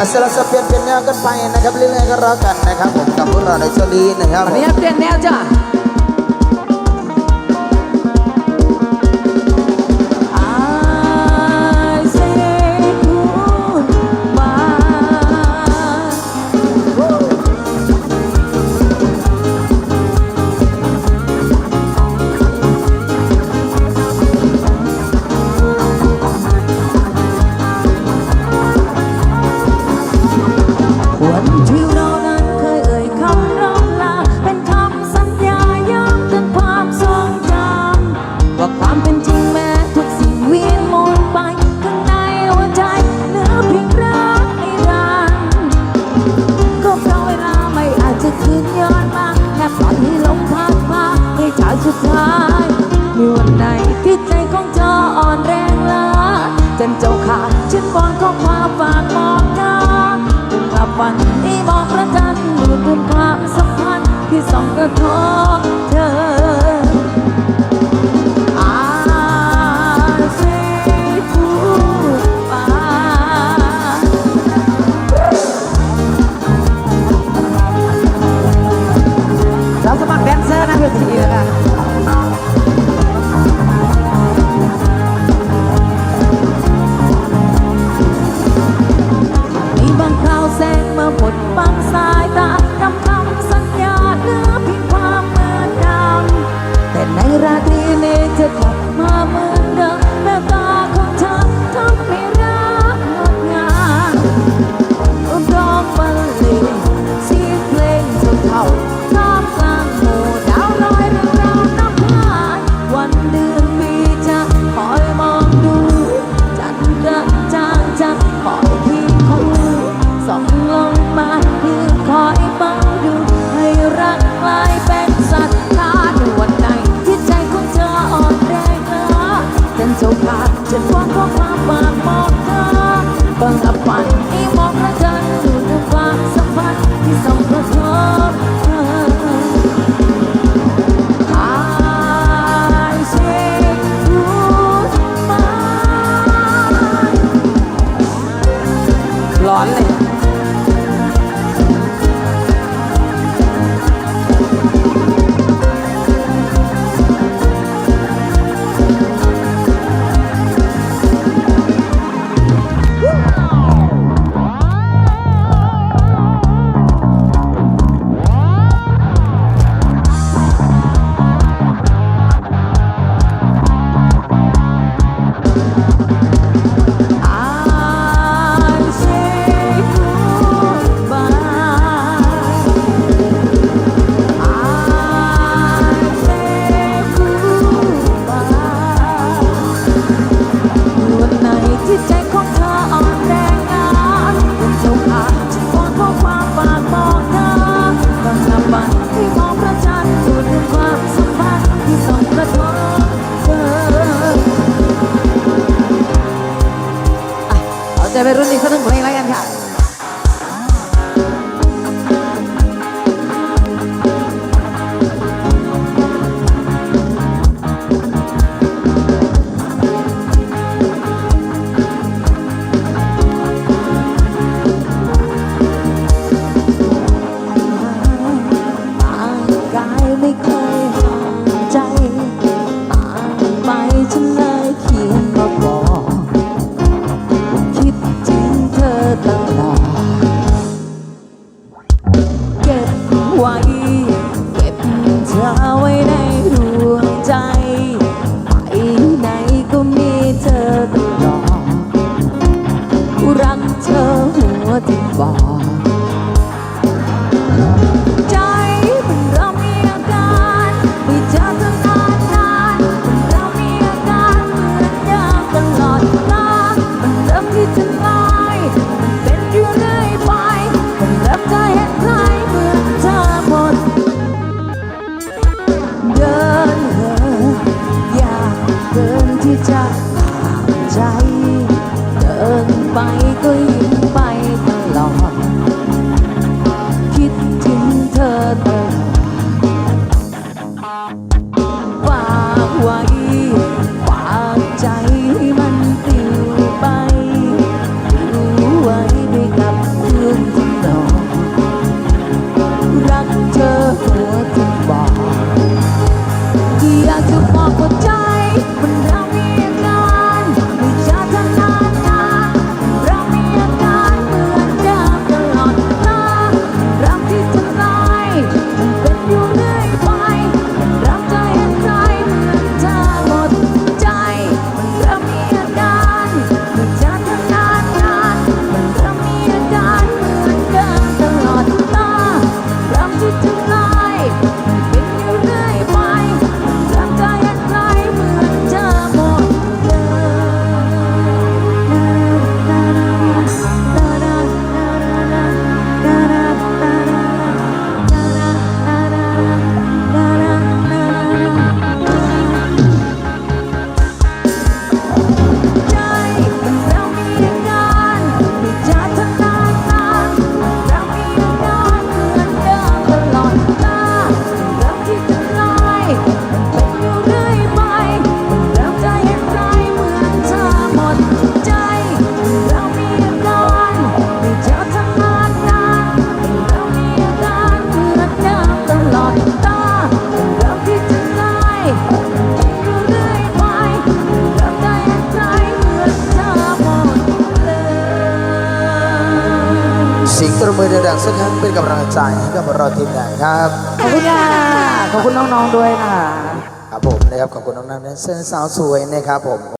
อาสลับสับเปลี่ยนเป็นแนวกันไปนะครับเรื่อยๆก็รักกันนะครับผมกับพวกเราในชลีนะครับอันนี้เปลี่ยนแนวจ้ะ під สิงตรมือดังๆสักครั้งเป็นกำลังใจให้กับเราทีมงานครับ ขอบคุณค่ะขอบคุณน้องๆด้วยค่ะ ครับผมนะครับขอบคุณน้องๆแดนเซอร์สาวสวยนะครับผม